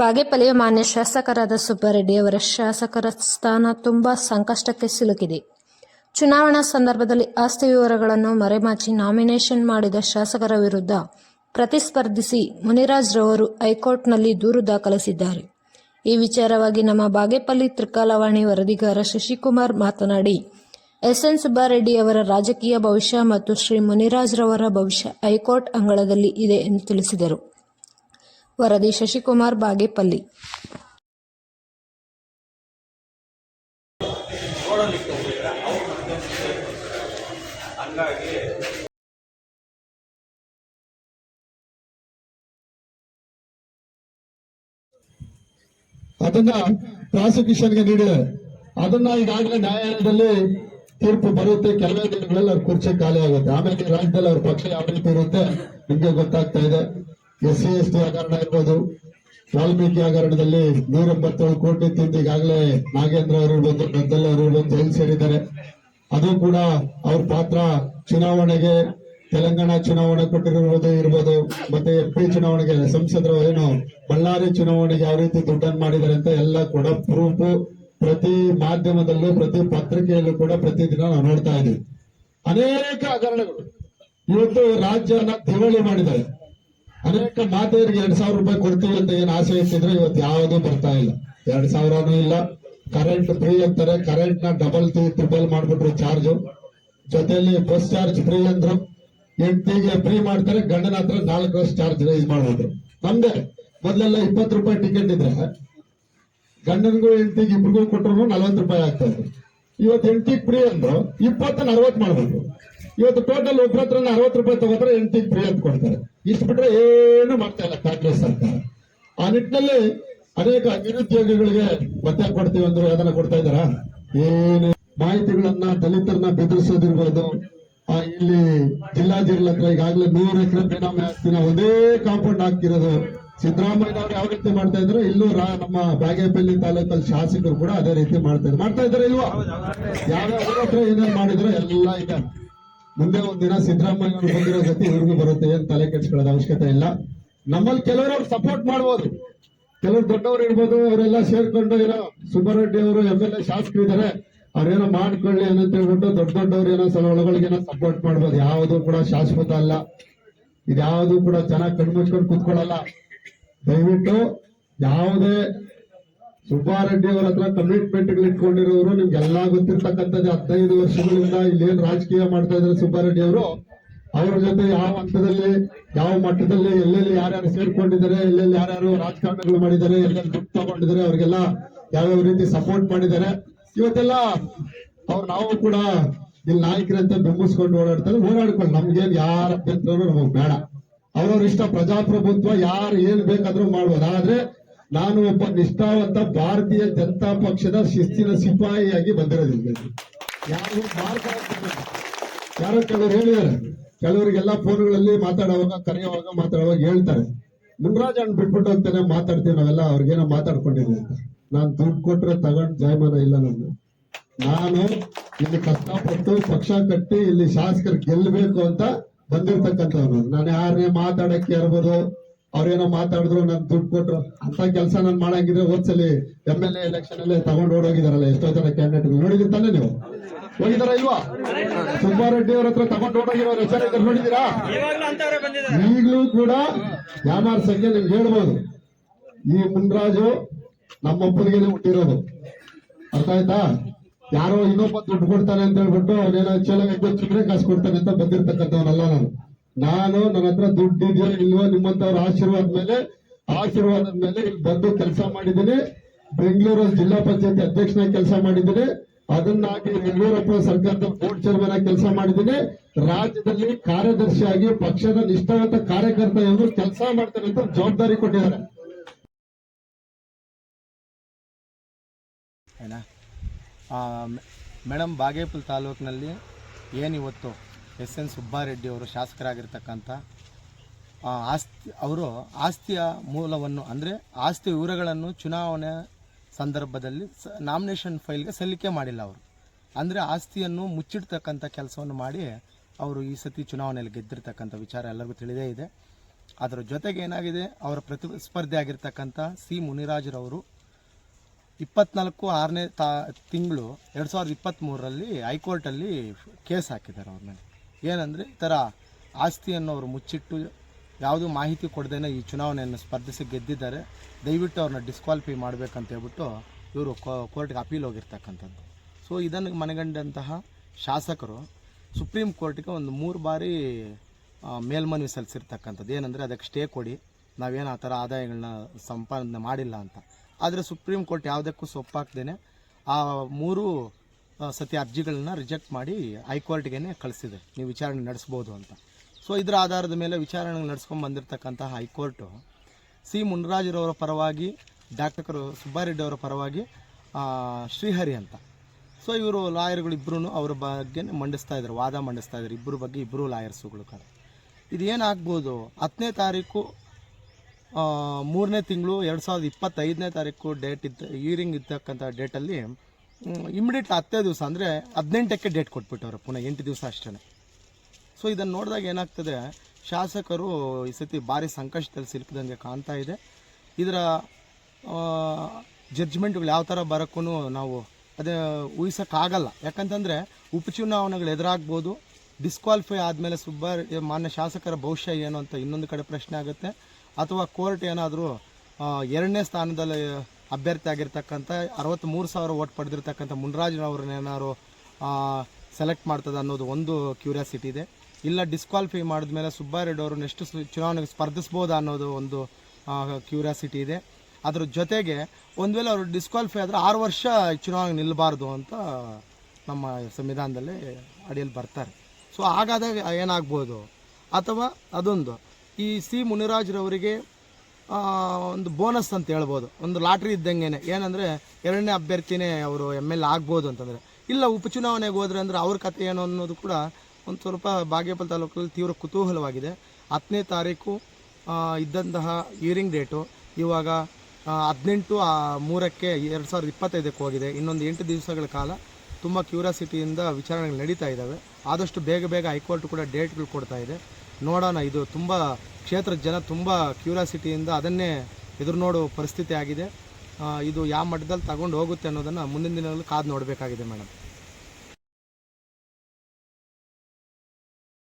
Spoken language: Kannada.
ಬಾಗೇಪಲ್ಲಿಯ ಮಾನ್ಯ ಶಾಸಕರಾದ ಸುಬ್ಬಾರೆಡ್ಡಿ ಅವರ ಶಾಸಕರ ಸ್ಥಾನ ತುಂಬಾ ಸಂಕಷ್ಟಕ್ಕೆ ಸಿಲುಕಿದೆ. ಚುನಾವಣಾ ಸಂದರ್ಭದಲ್ಲಿ ಆಸ್ತಿ ವಿವರಗಳನ್ನು ಮರೆಮಾಚಿ ನಾಮಿನೇಷನ್ ಮಾಡಿದ ಶಾಸಕರ ವಿರುದ್ಧ ಪ್ರತಿಸ್ಪರ್ಧಿಸಿ ಮುನಿರಾಜ್ ರವರು ಹೈಕೋರ್ಟ್ನಲ್ಲಿ ದೂರು ದಾಖಲಿಸಿದ್ದಾರೆ. ಈ ವಿಚಾರವಾಗಿ ನಮ್ಮ ಬಾಗೇಪಲ್ಲಿ ತ್ರಿಕಾಲವಾಣಿ ವರದಿಗಾರ ಶಶಿಕುಮಾರ್ ಮಾತನಾಡಿ ಎಸ್ ಎನ್ ಸುಬ್ಬಾರೆಡ್ಡಿ ಅವರ ರಾಜಕೀಯ ಭವಿಷ್ಯ ಮತ್ತು ಶ್ರೀ ಮುನಿರಾಜ್ ರವರ ಭವಿಷ್ಯ ಹೈಕೋರ್ಟ್ ಅಂಗಳದಲ್ಲಿ ಇದೆ ಎಂದು ತಿಳಿಸಿದರು. ವರದಿ ಶಶಿಕುಮಾರ್ ಬಾಗೇಪಲ್ಲಿ. ಅದನ್ನ ಪ್ರಾಸಿಕ್ಯೂಷನ್ಗೆ ನೀಡಿದೆ ಅದನ್ನ ಈಗಾಗಲೇ ನ್ಯಾಯಾಲಯದಲ್ಲಿ ತೀರ್ಪು ಬರುತ್ತೆ. ಕೆಲವೇ ದಿನಗಳಲ್ಲಿ ಅವ್ರ ಕುರ್ಚಿ ಖಾಲಿ ಆಗುತ್ತೆ. ಆಮೇಲೆ ರಾಜ್ಯದಲ್ಲಿ ಅವ್ರ ಪಕ್ಷ ಯಾವ ರೀತಿ ಇರುತ್ತೆ, ನಿಮ್ಗೆ ಗೊತ್ತಾಗ್ತಾ ಇದೆ. ಎಸ್ ಸಿ ಎಸ್ ಟಿ ಹಗರಣ ಇರ್ಬೋದು. ವಾಲ್ಮೀಕಿ ಹಗರಣದಲ್ಲಿ ನೂರ ಎಪ್ಪತ್ತೇಳು ಕೋಟಿ ತಿಂದು ನಾಗೇಂದ್ರ ಅವರು ಬಂದು ಗದ್ದಲ್ ಅವರು ಇರ್ಬೋದು ಜೈಲು ಸೇರಿದ್ದಾರೆ. ಅದು ಕೂಡ ಅವ್ರ ಪಾತ್ರ ಚುನಾವಣೆಗೆ, ತೆಲಂಗಾಣ ಚುನಾವಣೆ ಕೊಟ್ಟಿರುವುದು ಇರ್ಬೋದು, ಮತ್ತೆ ಎಂ ಪಿ ಚುನಾವಣೆಗೆ, ಸಂಸದರು ಏನು ಬಳ್ಳಾರಿ ಚುನಾವಣೆಗೆ ಯಾವ ರೀತಿ ದುಡ್ಡನ್ನು ಮಾಡಿದ್ದಾರೆ ಅಂತ ಎಲ್ಲ ಕೂಡ ಪ್ರೂಫ್. ಪ್ರತಿ ಮಾಧ್ಯಮದಲ್ಲೂ, ಪ್ರತಿ ಪತ್ರಿಕೆಯಲ್ಲೂ ಕೂಡ ಪ್ರತಿದಿನ ನಾವು ನೋಡ್ತಾ ಇದ್ದೀವಿ. ಅನೇಕ ಹಗರಣಗಳು. ಇವತ್ತು ರಾಜ್ಯನ ದಿವಾಳಿ ಮಾಡಿದ್ದಾರೆ. ಅನೇಕ ಮಾತೆಯರಿಗೆ ಎರಡ್ ಸಾವಿರ ರೂಪಾಯಿ ಕೊಡ್ತೀವಿ ಅಂತ ಏನ್ ಆಸೆ ಇಟ್ಟಿದ್ರೆ ಇವತ್ತು ಯಾವುದು ಬರ್ತಾ ಇಲ್ಲ. ಎರಡ್ ಸಾವಿರನೂ ಇಲ್ಲ. ಕರೆಂಟ್ ಫ್ರೀ ಅಂತಾರೆ. ಕರೆಂಟ್ನ ಡಬಲ್ ಟ್ರಿಪಲ್ ಮಾಡ್ಬಿಟ್ರು ಚಾರ್ಜ್ ಜೊತೆಯಲ್ಲಿ ಬಸ್ ಚಾರ್ಜ್ ಫ್ರೀ ಅಂದ್ರು. ಹೆಂಡತಿಗೆ ಫ್ರೀ ಮಾಡ್ತಾರೆ. ಗಂಡನ ಹತ್ರ ನಾಲ್ಕು ವರ್ಷ ಚಾರ್ಜ್ ರೈಸ್ ಮಾಡ್ಬಿಟ್ರು. ನಮ್ದೆ ಮೊದಲೆಲ್ಲ ಇಪ್ಪತ್ತು ರೂಪಾಯಿ ಟಿಕೆಟ್ ಇದ್ರೆ ಗಂಡನಿಗೂ ಹೆಂಡತಿಗೆ ಇಬ್ರಿಗೂ ಕೊಟ್ಟರು ನಲ್ವತ್ತು ರೂಪಾಯಿ ಆಗ್ತಾ ಇದ್ರು ಇವತ್ತು ಹೆಂಡತಿಗೆ ಫ್ರೀ ಅಂದ್ರು ಇಪ್ಪತ್ತು ಅರವತ್ತು ಮಾಡ್ಬೇಕು ಇವತ್ತು ಟೋಟಲ್ ಒಬ್ಬರ ಹತ್ರ ಅರವತ್ತು ರೂಪಾಯಿ ತಗೋತಾರೆ ಹೆಂಡತಿಗೆ ಫ್ರೀ ಅಂತ ಕೊಡ್ತಾರೆ. ಇಷ್ಟು ಬಿಟ್ರೆ ಏನು ಮಾಡ್ತಾ ಇಲ್ಲ ಕಾಂಗ್ರೆಸ್ ಸರ್ಕಾರ. ಆ ನಿಟ್ಟಿನಲ್ಲಿ ಅನೇಕ ನಿರುದ್ಯೋಗಿಗಳಿಗೆ ಮತ್ತೆ ಕೊಡ್ತೀವಿ ಅಂದ್ರೆ ಅದನ್ನ ಕೊಡ್ತಾ ಇದಾರ ಏನು ಮಾಹಿತಿಗಳನ್ನ ದಲಿತರನ್ನ ಬೆದರಿಸೋದಿರ್ಬೋದು. ಆ, ಇಲ್ಲಿ ಜಿಲ್ಲಾಧಿಕಾರಿ ಹತ್ರ ಈಗಾಗಲೇ ನೂರು ಎಕರೆ ಬೇನಾಮಿ ಆಸ್ತಿನ ಒಂದೇ ಕಾಂಪೌಂಡ್ ಆಗ್ತಿರೋದು ಸಿದ್ದರಾಮಯ್ಯ ಅವ್ರು ಯಾವ ರೀತಿ ಮಾಡ್ತಾ ಇದ್ರು? ಇಲ್ಲೂ ನಮ್ಮ ಬಾಗೇಪಲ್ಲಿ ತಾಲೂಕಲ್ಲಿ ಶಾಸಕರು ಕೂಡ ಅದೇ ರೀತಿ ಮಾಡ್ತಾ ಇದ್ರು. ಮಾಡ್ತಾ ಇದ್ದಾರೆ ಇಲ್ವಾ? ಯಾವ್ಯಾವ ಹತ್ರ ಏನೇನ್ ಮಾಡಿದ್ರು ಎಲ್ಲ ಇದೆ. ಮುಂದೆ ಒಂದಿನ ಸಿದ್ದರಾಮಯ್ಯ ಬಂದಿರೋ ಗತಿ ಇವ್ರಿಗೂ ಬರುತ್ತೆ, ಏನ್ ತಲೆ ಕೆಡ್ಸ್ಕೊಳ್ಳೋದ ಅವಶ್ಯಕತೆ ಇಲ್ಲ. ನಮ್ಮಲ್ಲಿ ಕೆಲವರು ಅವ್ರು ಸಪೋರ್ಟ್ ಮಾಡ್ಬೋದು. ಕೆಲವರು ದೊಡ್ಡವರು ಇರ್ಬೋದು, ಅವರೆಲ್ಲ ಸೇರ್ಕೊಂಡು ಏನೋ ಸುಬ್ಬಾರೆಡ್ಡಿ ಅವರು ಎಂ ಎಲ್ ಎ ಶಾಸಕರು ಇದಾರೆ, ಅವ್ರೇನೋ ಮಾಡ್ಕೊಳ್ಳಿ ಅಂತ ಹೇಳ್ಬಿಟ್ಟು ದೊಡ್ಡ ದೊಡ್ಡವ್ರು ಏನೋ ಸ್ವಲ್ಪ ಒಳಗೊಳಗೇನೋ ಸಪೋರ್ಟ್ ಮಾಡ್ಬೋದು. ಯಾವುದು ಕೂಡ ಶಾಶ್ವತ ಅಲ್ಲ. ಇದ್ಯಾವುದು ಕೂಡ ಚೆನ್ನಾಗಿ ಕಣ್ಮುಚ್ಕೊಂಡು ಕುತ್ಕೊಳ್ಳಲ್ಲ. ದಯವಿಟ್ಟು ಯಾವುದೇ ಸುಬ್ಬಾರೆಡ್ಡಿ ಅವರ ಹತ್ರ ಕಮಿಟ್ಮೆಂಟ್ ಇಟ್ಕೊಂಡಿರೋರು ನಿಮ್ಗೆಲ್ಲಾ ಗೊತ್ತಿರ್ತಕ್ಕಂಥದ್ದು ಹದಿನೈದು ವರ್ಷಗಳಿಂದ ಇಲ್ಲೇನ್ ರಾಜಕೀಯ ಮಾಡ್ತಾ ಇದಾರೆ ಸುಬ್ಬಾರೆಡ್ಡಿ ಅವರು. ಅವ್ರ ಜೊತೆ ಯಾವ ಹಂತದಲ್ಲಿ, ಯಾವ ಮಟ್ಟದಲ್ಲಿ, ಎಲ್ಲೆಲ್ಲಿ ಯಾರ್ಯಾರು ಸೇರ್ಕೊಂಡಿದ್ದಾರೆ, ಎಲ್ಲೆಲ್ಲಿ ಯಾರ್ಯಾರು ರಾಜಕಾರಣಗಳು ಮಾಡಿದ್ದಾರೆ, ಎಲ್ಲೆಲ್ಲಿ ದುಡ್ಡು ತಗೊಂಡಿದ್ದಾರೆ, ಅವ್ರಿಗೆಲ್ಲ ಯಾವ್ಯಾವ ರೀತಿ ಸಪೋರ್ಟ್ ಮಾಡಿದ್ದಾರೆ. ಇವತ್ತೆಲ್ಲ ಅವ್ರು ನಾವು ಕೂಡ ಇಲ್ಲಿ ನಾಯಕರಂತ ಬೆಂಬಲಿಸ್ಕೊಂಡು ಓಡಾಡ್ತಾರೆ. ಓಡಾಡ್ಕೊಂಡು ನಮ್ಗೇನ್ ಯಾರ ಅಭ್ಯಂತರನು ನಮಗ್ ಬೇಡ. ಅವ್ರವ್ರ ಇಷ್ಟ ಪ್ರಜಾಪ್ರಭುತ್ವ, ಯಾರು ಏನ್ ಬೇಕಾದ್ರೂ ಮಾಡ್ಬೋದು. ಆದ್ರೆ ನಾನು ಒಬ್ಬ ನಿಷ್ಠಾವಂತ ಭಾರತೀಯ ಜನತಾ ಪಕ್ಷದ ಶಿಸ್ತಿನ ಸಿಪಾಯಿಯಾಗಿ ಬಂದಿರೋದಿಲ್ಲ. ಯಾರು. ಯಾರೋ ಕೆಲವರು ಹೇಳಿದ್ದಾರೆ. ಕೆಲವರಿಗೆಲ್ಲ ಫೋನ್ಗಳಲ್ಲಿ ಮಾತಾಡುವಾಗ, ಕರೆಯುವಾಗ, ಮಾತಾಡುವಾಗ ಹೇಳ್ತಾರೆ. ಮುನ್ರಾಜ್ ಅಣ್ಣ ಬಿಟ್ಬಿಟ್ಟು ಅಂತಾನೆ ಮಾತಾಡ್ತೀವಿ ನಾವೆಲ್ಲ, ಅವ್ರಿಗೇನೋ ಮಾತಾಡ್ಕೊಂಡಿದ್ವಿ ಅಂತ. ನಾನ್ ದುಡ್ಡು ಕೊಟ್ರೆ ತಗೊಂಡ್ ಜಾಯಮಾನ ಇಲ್ಲ ನಾನು ನಾನು ಇಲ್ಲಿ ಕಷ್ಟಪಟ್ಟು ಪಕ್ಷ ಕಟ್ಟಿ ಇಲ್ಲಿ ಶಾಸಕರು ಗೆಲ್ಲಬೇಕು ಅಂತ ಬಂದಿರ್ತಕ್ಕಂಥವ್ರು. ನಾನು ಯಾರನ್ನೇ ಮಾತಾಡಕ್ಕೆ ಇರ್ಬೋದು ಅವ್ರೇನೋ ಮಾತಾಡಿದ್ರು ನನ್ ದುಡ್ಡು ಕೊಟ್ರು. ಅಂತ ಕೆಲಸ ನಾನು ಮಾಡಂಗಿದ್ರೆ ಹೋದ್ಸಲಿ ಎಂ ಎಲ್ ಎ ಎಲೆಕ್ಷನ್ ಅಲ್ಲೇ ತಗೊಂಡು ಓಡೋಗಿದಾರಲ್ಲ ಎಷ್ಟೋ ಜನ ಕ್ಯಾಂಡಿಡೇಟ್ ನೋಡಿದಿರಿ ತಾನೆ ನೀವು? ಹೋಗಿದಾರ ಇಲ್ವಾ? ಸುಬ್ಬಾರೆಡ್ಡಿ ಅವ್ರ ಹತ್ರ ತಗೊಂಡು ಓಡೋಗಿರೋ ನೋಡಿದೀರಾ ಬಂದಿದ್ದಾರೆ. ಈಗಲೂ ಕೂಡ ಯಾಮಾರ್ಸಂಗೆ ನಿಮ್ಗೆ ಹೇಳ್ಬೋದು. ಈ ಮುನ್ರಾಜು ನಮ್ಮೊಬ್ಬರಿಗೆನೆ ಹುಟ್ಟಿರೋದು. ಅರ್ಥ ಆಯ್ತಾ? ಯಾರೋ ಇನ್ನೊಬ್ಬ ದುಡ್ಡು ಕೊಡ್ತಾನೆ ಅಂತ ಹೇಳ್ಬಿಟ್ಟು ಅವನೇನೋ ಚಲೋ ಕಾಸು ಕೊಡ್ತಾನೆ ಅಂತ ಬಂದಿರ್ತಕ್ಕಂಥವನಲ್ಲ ನಾನು. ನಾನು ನನ್ನ ಹತ್ರ ದುಡ್ಡು ಇದೆಯೋ ಇಲ್ವೋ ನಿಮ್ಮಂತವ್ರ ಆಶೀರ್ವಾದ ಮೇಲೆ ಆಶೀರ್ವಾದದ ಮೇಲೆ ಇಲ್ಲಿ ಬಂದು ಕೆಲಸ ಮಾಡಿದ್ದೀನಿ. ಬೆಂಗಳೂರಲ್ಲಿ ಜಿಲ್ಲಾ ಪಂಚಾಯತ್ ಅಧ್ಯಕ್ಷನಾಗಿ ಕೆಲಸ ಮಾಡಿದ್ದೀನಿ. ಅದನ್ನಾಗಿ ಯಡಿಯೂರಪ್ಪ ಸರ್ಕಾರದ ಬೋರ್ಡ್ ಚೇರ್ಮನ್ ಆಗಿ ಕೆಲಸ ಮಾಡಿದ್ದೀನಿ. ರಾಜ್ಯದಲ್ಲಿ ಕಾರ್ಯದರ್ಶಿಯಾಗಿ ಪಕ್ಷದ ನಿಷ್ಠಾವಂತ ಕಾರ್ಯಕರ್ತ ಎಂದು ಕೆಲಸ ಮಾಡ್ತಾರೆ ಅಂತ ಜವಾಬ್ದಾರಿ ಕೊಟ್ಟಿದ್ದಾರೆ. ಮೇಡಮ್ ಬಾಗೇಪುಲ್ ತಾಲೂಕಿನಲ್ಲಿ ಏನಿವತ್ತು ಎಸ್ ಎನ್ ಸುಬ್ಬಾರೆಡ್ಡಿ ಅವರು ಶಾಸಕರಾಗಿರ್ತಕ್ಕಂಥ ಆಸ್ತಿ, ಅವರು ಆಸ್ತಿಯ ಮೂಲವನ್ನು, ಅಂದರೆ ಆಸ್ತಿ ವಿವರಗಳನ್ನು ಚುನಾವಣೆ ಸಂದರ್ಭದಲ್ಲಿ ಸ, ನಾಮಿನೇಷನ್ ಫೈಲ್ಗೆ ಸಲ್ಲಿಕೆ ಮಾಡಿಲ್ಲ ಅವರು. ಅಂದರೆ ಆಸ್ತಿಯನ್ನು ಮುಚ್ಚಿಡ್ತಕ್ಕಂಥ ಕೆಲಸವನ್ನು ಮಾಡಿ ಅವರು ಈ ಸತಿ ಚುನಾವಣೆಯಲ್ಲಿ ಗೆದ್ದಿರ್ತಕ್ಕಂಥ ವಿಚಾರ ಎಲ್ಲರಿಗೂ ತಿಳಿದೇ ಇದೆ. ಅದರ ಜೊತೆಗೆ ಏನಾಗಿದೆ, ಅವರ ಪ್ರತಿಸ್ಪರ್ಧಿ ಆಗಿರ್ತಕ್ಕಂಥ ಸಿ ಮುನಿರಾಜ್ರವರು ಇಪ್ಪತ್ನಾಲ್ಕು ಆರನೇ ತಾ, ತಿಂಗಳು ಎರಡು ಸಾವಿರದ ಇಪ್ಪತ್ತ್ಮೂರರಲ್ಲಿ ಹೈಕೋರ್ಟಲ್ಲಿ ಕೇಸ್ ಹಾಕಿದ್ದಾರೆ ಅವ್ರ ಮೇಲೆ. ಏನಂದರೆ ಈ ಥರ ಆಸ್ತಿಯನ್ನು ಅವರು ಮುಚ್ಚಿಟ್ಟು ಯಾವುದೂ ಮಾಹಿತಿ ಕೊಡದೇನೆ ಈ ಚುನಾವಣೆಯನ್ನು ಸ್ಪರ್ಧಿಸಿ ಗೆದ್ದಿದ್ದಾರೆ, ದಯವಿಟ್ಟು ಅವ್ರನ್ನ ಡಿಸ್ಕ್ವಾಲಿಫೈ ಮಾಡಬೇಕಂತ ಹೇಳ್ಬಿಟ್ಟು ಇವರು ಕೋರ್ಟ್ಗೆ ಅಪೀಲ್ ಹೋಗಿರ್ತಕ್ಕಂಥದ್ದು. ಸೊ ಇದನ್ನು ಮನಗಂಡಂತಹ ಶಾಸಕರು ಸುಪ್ರೀಂ ಕೋರ್ಟ್ಗೆ ಒಂದು ಮೂರು ಬಾರಿ ಮೇಲ್ಮನವಿ ಸಲ್ಲಿಸಿರ್ತಕ್ಕಂಥದ್ದು. ಏನಂದರೆ ಅದಕ್ಕೆ ಸ್ಟೇ ಕೊಡಿ, ನಾವೇನು ಆ ಥರ ಆದಾಯಗಳನ್ನ ಸಂಪಾದನೆ ಮಾಡಿಲ್ಲ ಅಂತ. ಆದರೆ ಸುಪ್ರೀಂ ಕೋರ್ಟ್ ಯಾವುದಕ್ಕೂ ಸೊಪ್ಪಾಕ್ದೇನೆ ಆ ಮೂರು ಸತಿ ಅರ್ಜಿಗಳನ್ನ ರಿಜೆಕ್ಟ್ ಮಾಡಿ ಹೈಕೋರ್ಟ್ಗೆ ಕಳಿಸಿದೆ. ನೀವು ವಿಚಾರಣೆ ನಡೆಸ್ಬೋದು ಅಂತ. ಸೊ ಇದರ ಆಧಾರದ ಮೇಲೆ ವಿಚಾರಣೆ ನಡ್ಸ್ಕೊಂಡು ಬಂದಿರತಕ್ಕಂತಹ ಹೈಕೋರ್ಟು, ಸಿ ಮುನ್ರಾಜರವರ ಪರವಾಗಿ, ಡಾಕ್ಟರ್ ಸುಬ್ಬಾರೆಡ್ಡಿ ಅವರ ಪರವಾಗಿ ಶ್ರೀಹರಿ ಅಂತ. ಸೊ ಇವರು ಲಾಯರ್ಗಳು ಇಬ್ಬರೂ ಅವ್ರ ಬಗ್ಗೆ ಮಂಡಿಸ್ತಾ ಇದ್ದಾರೆ ವಾದ ಮಂಡಿಸ್ತಾ ಇದ್ದಾರೆ ಇಬ್ಬರು ಬಗ್ಗೆ ಇಬ್ಬರು ಲಾಯರ್ಸುಗಳು ಕಡೆ ಇದೇನಾಗ್ಬೋದು ಹತ್ತನೇ ತಾರೀಕು ಮೂರನೇ ತಿಂಗಳು ಎರಡು ಸಾವಿರದ ಇಪ್ಪತ್ತೈದನೇ ತಾರೀಕು ಡೇಟ್ ಇದ್ದ ಈರಿಂಗ್ ಇರ್ತಕ್ಕಂಥ ಡೇಟಲ್ಲಿ ಇಮಿಡಿಯೇಟ್ ಹತ್ತೇ ದಿವಸ ಅಂದರೆ ಹದಿನೆಂಟಕ್ಕೆ ಡೇಟ್ ಕೊಟ್ಬಿಟ್ಟವ್ರು, ಪುನಃ ಎಂಟು ದಿವಸ ಅಷ್ಟೇ ಸೊ ಇದನ್ನು ನೋಡಿದಾಗ ಏನಾಗ್ತದೆ, ಶಾಸಕರು ಈ ಸತಿ ಭಾರಿ ಸಂಕಷ್ಟದಲ್ಲಿ ಸಿಲುಕಿದಂಗೆ ಕಾಣ್ತಾ ಇದೆ. ಇದರ ಜಡ್ಜ್ಮೆಂಟ್ಗಳು ಯಾವ ಥರ ಬರೋಕ್ಕೂ ನಾವು ಅದೇ ಊಹಿಸೋಕ್ಕಾಗಲ್ಲ. ಯಾಕಂತಂದರೆ, ಉಪಚುನಾವಣೆಗಳು ಎದುರಾಗ್ಬೋದು ಡಿಸ್ಕ್ವಾಲಿಫೈ ಆದಮೇಲೆ ಸುಬ್ಬಾರ್ ಮಾನ್ಯ ಶಾಸಕರ ಭವಿಷ್ಯ ಏನು ಅಂತ ಇನ್ನೊಂದು ಕಡೆ ಪ್ರಶ್ನೆ ಆಗುತ್ತೆ. ಅಥವಾ ಕೋರ್ಟ್ ಏನಾದರೂ ಎರಡನೇ ಸ್ಥಾನದಲ್ಲಿ ಅಭ್ಯರ್ಥಿ ಆಗಿರ್ತಕ್ಕಂಥ ಅರವತ್ತ್ಮೂರು ಸಾವಿರ ಓಟ್ ಪಡೆದಿರ್ತಕ್ಕಂಥ ಮುನ್ರಾಜ್ನವ್ರನ್ನೇನಾದ್ರು ಸೆಲೆಕ್ಟ್ ಮಾಡ್ತದೆ ಅನ್ನೋದು ಒಂದು ಕ್ಯೂರಿಯಾಸಿಟಿ ಇದೆ. ಇಲ್ಲ ಡಿಸ್ಕ್ವಾಲಿಫೈ ಮಾಡಿದ್ಮೇಲೆ ಸುಬ್ಬಾರೆಡ್ಡಿ ಅವರು ನೆಕ್ಸ್ಟ್ ಚುನಾವಣೆಗೆ ಸ್ಪರ್ಧಿಸ್ಬೋದಾ ಅನ್ನೋದು ಒಂದು ಕ್ಯೂರಿಯಾಸಿಟಿ ಇದೆ. ಅದ್ರ ಜೊತೆಗೆ ಒಂದು ವೇಳೆ ಅವರು ಡಿಸ್ಕ್ವಾಲಿಫೈ ಆದರೆ ಆರು ವರ್ಷ ಚುನಾವಣೆ ನಿಲ್ಲಬಾರ್ದು ಅಂತ ನಮ್ಮ ಸಂವಿಧಾನದಲ್ಲಿ ಅಡಿಯಲ್ಲಿ ಬರ್ತಾರೆ. ಸೊ ಹಾಗಾದಾಗ ಏನಾಗ್ಬೋದು? ಅಥವಾ ಅದೊಂದು. ಈ ಸಿ ಮುನಿರಾಜ್ರವರಿಗೆ ಒಂದು ಬೋನಸ್ ಅಂತ ಹೇಳ್ಬೋದು. ಒಂದು ಲಾಟ್ರಿ ಇದ್ದಂಗೆ ಏನಂದರೆ ಎರಡನೇ ಅಭ್ಯರ್ಥಿನೇ ಅವರು ಎಂ ಎಲ್ ಆಗ್ಬೋದು ಅಂತಂದರೆ. ಇಲ್ಲ ಉಪಚುನಾವಣೆಗೆ ಹೋದ್ರೆ ಅಂದರೆ ಅವ್ರ ಕಥೆ ಏನು ಅನ್ನೋದು ಕೂಡ ಒಂದು ಸ್ವಲ್ಪ ಬಾಗೇಪಲ್ ತಾಲೂಕಲ್ಲಿ ತೀವ್ರ ಕುತೂಹಲವಾಗಿದೆ. ಹತ್ತನೇ ತಾರೀಕು ಇದ್ದಂತಹ ಇಯರಿಂಗ್ ಡೇಟು ಇವಾಗ ಹದಿನೆಂಟು ಮೂರಕ್ಕೆ ಎರಡು ಸಾವಿರದ ಇಪ್ಪತ್ತೈದಕ್ಕೆ ಹೋಗಿದೆ. ಇನ್ನೊಂದು ಎಂಟು ದಿವಸಗಳ ಕಾಲ ತುಂಬ ಕ್ಯೂರಿಯಾಸಿಟಿಯಿಂದ ವಿಚಾರಣೆಗಳು ನಡೀತಾ ಇದ್ದಾವೆ. ಆದಷ್ಟು ಬೇಗ ಬೇಗ ಹೈಕೋರ್ಟ್ ಕೂಡ ಡೇಟ್ಗಳು ಕೊಡ್ತಾ ಇದೆ. ನೋಡೋಣ, ಇದು ತುಂಬ ಕ್ಷೇತ್ರದ ಜನ ತುಂಬ ಕ್ಯೂರಿಯಾಸಿಟಿಯಿಂದ ಅದನ್ನೇ ಎದುರು ನೋಡೋ ಪರಿಸ್ಥಿತಿ ಆಗಿದೆ. ಇದು ಯಾವ ಮಟ್ಟದಲ್ಲಿ ತಗೊಂಡು ಹೋಗುತ್ತೆ ಅನ್ನೋದನ್ನು ಮುಂದಿನ ದಿನಗಳಲ್ಲಿ ಕಾದು ನೋಡಬೇಕಾಗಿದೆ ಮೇಡಮ್.